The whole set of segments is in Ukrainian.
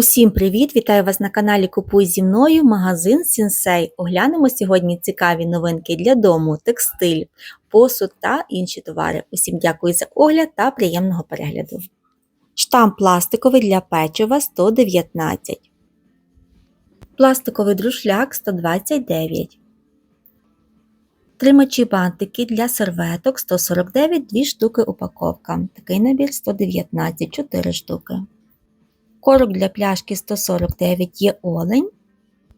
Усім привіт! Вітаю вас на каналі Купуй зі мною магазин Сінсей. Оглянемо сьогодні цікаві новинки для дому, текстиль, посуд та інші товари. Усім дякую за огляд та приємного перегляду. Штамп пластиковий для печива 119. Пластиковий друшляк 129. Тримачі бантики для серветок 149 2 штуки упаковка. Такий набір 119 4 штуки. Корок для пляшки 149 є олень,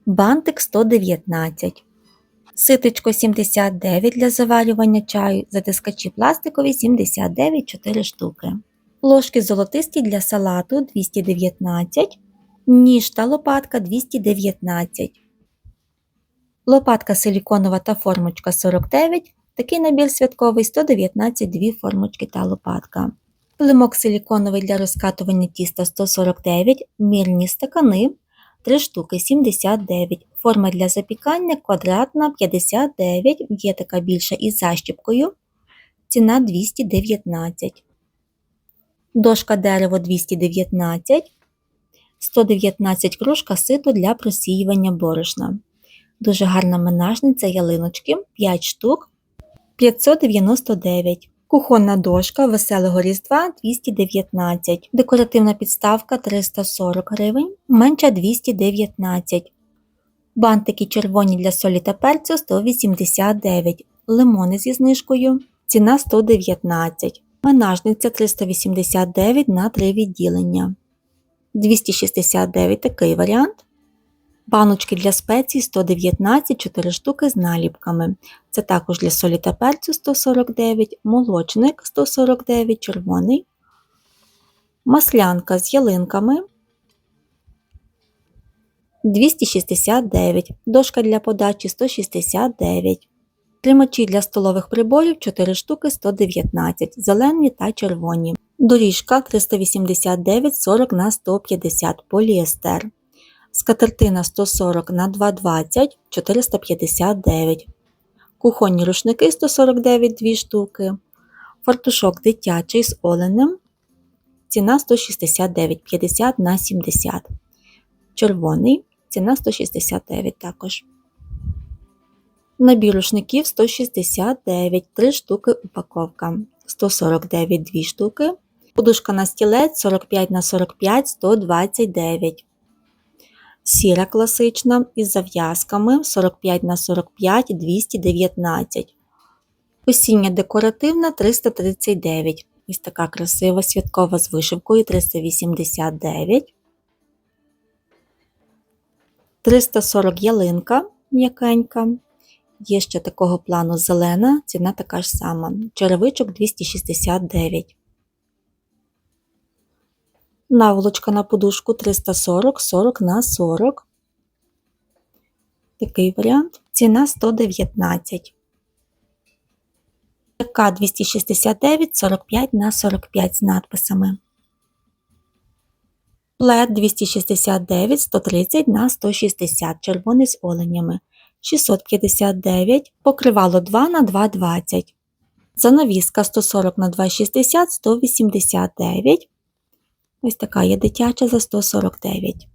бантик 119, ситочко 79 для заварювання чаю, затискачі пластикові 79 4 штуки. Ложки золотисті для салату 219, ніж та лопатка 219. Лопатка силіконова та формочка 49, такий набір святковий 119 дві формочки та лопатка. Лимок силіконовий для розкатування тіста 149, мірні стакани 3 штуки 79, форма для запікання квадратна 59, є така більша із защіпкою, ціна 219. Дошка дерево 219, 119 кружка ситу для просіювання борошна. Дуже гарна менажниця ялиночки 5 штук 599. Кухонна дошка веселого різдва 219, декоративна підставка 340 гривень, менша 219. Бантики червоні для солі та перцю 189, лимони зі знижкою, ціна 119, менажниця 389 на 3 відділення. 269 такий варіант. Баночки для спецій 119 4 штуки з наліпками. Це також для солі та перцю 149, молочник 149 червоний, маслянка з ялинками 269, дошка для подачі 169, тримачі для столових приборів 4 штуки 119, зелені та червоні. Доріжка 389 40 на 150 поліестер. Скатертина 140 на 220 459. Кухонні рушники 149 2 штуки. Фартушок дитячий з оленем. Ціна 169 50 на 70. Червоний. Ціна 169 також. Набір рушників 169 3 штуки упаковка. 149 2 штуки. Подушка на стілець 45 на 45 129 сіра класична із зав'язками 45 на 45 219. Осіння декоративна 339. Ось така красива святкова з вишивкою 389. 340 ялинка м'якенька. Є ще такого плану зелена, ціна така ж сама. Черевичок 269. Наволочка на подушку 340 40 на 40. Такий варіант. Ціна 119. Така 269 45 на 45 з надписами. Плед 269 130 на 160 червоний з оленями. 659, покривало 2 на 2,20. Занавіска 140 на 2,60 189. Ось така є дитяча за 149.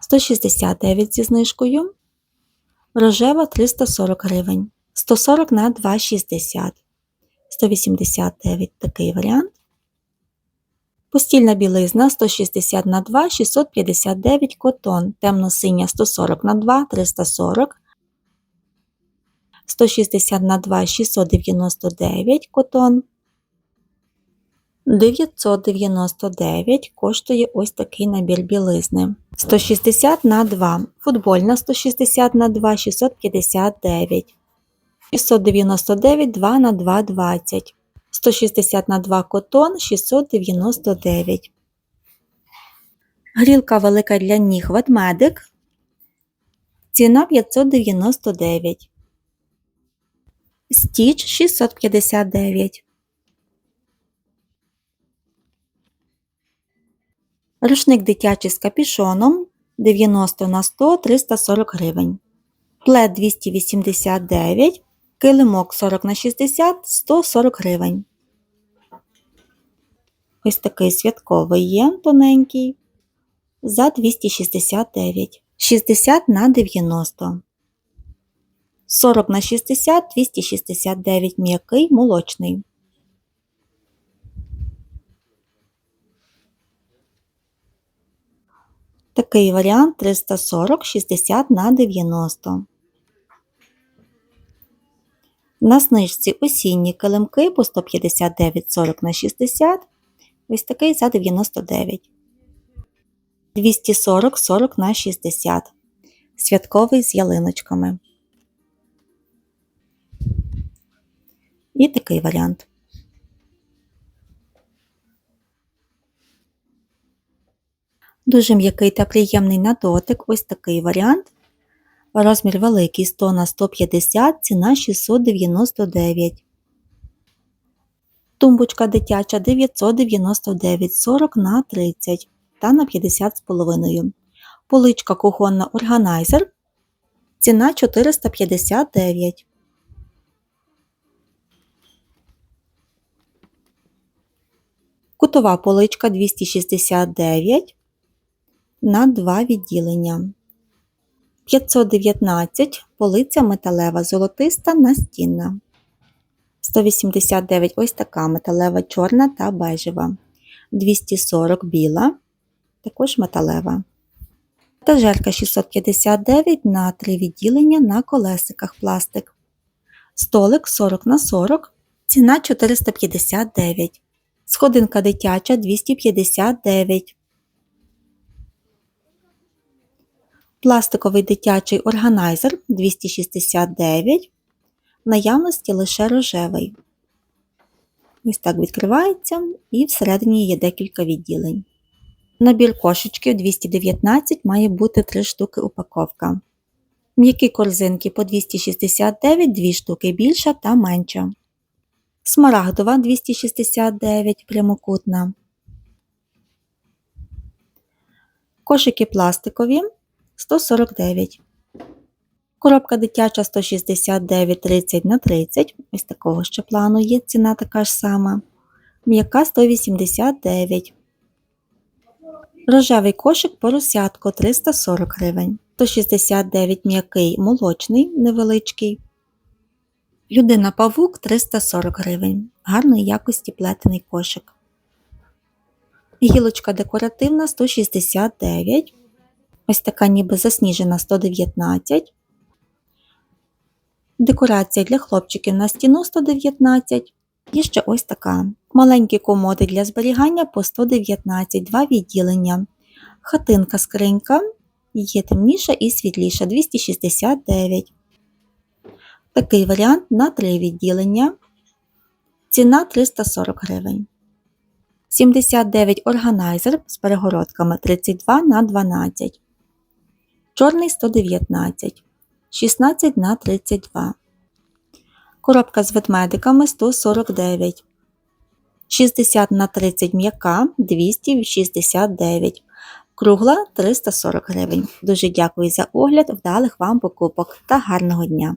169 зі знижкою. Рожева 340 гривень. 140 на 2,60. 189 такий варіант. Постільна білизна 160 на 2, 659 котон. Темно-синя 140 на 2, 340. 160 на 2, 699 котон. 999 коштує ось такий набір білизни. 160 на 2, футбольна 160 на 2, 659, 699 2 на 2, 20, 160 на 2 котон 699. Грілка велика для ніг ведмедик. Ціна 599. Стіч 659. Рушник дитячий з капішоном 90 на 100 340 гривень. Плед 289, килимок 40 на 60 140 гривень. Ось такий святковий є тоненький за 269, 60 на 90, 40 на 60, 269 м'який, молочний. Такий варіант 340, 60 на 90. На знижці осінні килимки по 159, 40 на 60. Ось такий за 99. 240, 40 на 60. Святковий з ялиночками. І такий варіант. Дуже м'який та приємний на дотик. Ось такий варіант. Розмір великий 100 на 150, ціна 699. Тумбочка дитяча 999, 40 на 30 та на 50 з половиною. Поличка кухонна органайзер. Ціна 459. Кутова поличка 269 на 2 відділення. 519 полиця металева золотиста настінна. 189 ось така металева чорна та бежева. 240 біла, також металева. Етажерка 659 на 3 відділення на колесиках пластик. Столик 40 на 40, ціна 459. Сходинка дитяча 259. Пластиковий дитячий органайзер 269. В наявності лише рожевий. Ось так відкривається і всередині є декілька відділень. Набір кошечків 219 має бути 3 штуки упаковка. М'які корзинки по 269, 2 штуки більша та менша. Смарагдова 269 прямокутна. Кошики пластикові 149. Коробка дитяча 169 30 на 30. Ось такого ще плану є ціна така ж сама. М'яка 189. Рожевий кошик поросятко 340 гривень. 169 м'який молочний невеличкий. Людина павук 340 гривень. Гарної якості плетений кошик. Гілочка декоративна 169. Ось така ніби засніжена 119. Декорація для хлопчиків на стіну 119. І ще ось така. Маленькі комоди для зберігання по 119, два відділення. Хатинка скринька є темніша і світліша 269. Такий варіант на 3 відділення. Ціна 340 гривень. 79 органайзер з перегородками 32 на 12. Чорний 119. 16 на 32. Коробка з ведмедиками 149. 60 на 30 м'яка 269. Кругла 340 гривень. Дуже дякую за огляд, вдалих вам покупок та гарного дня!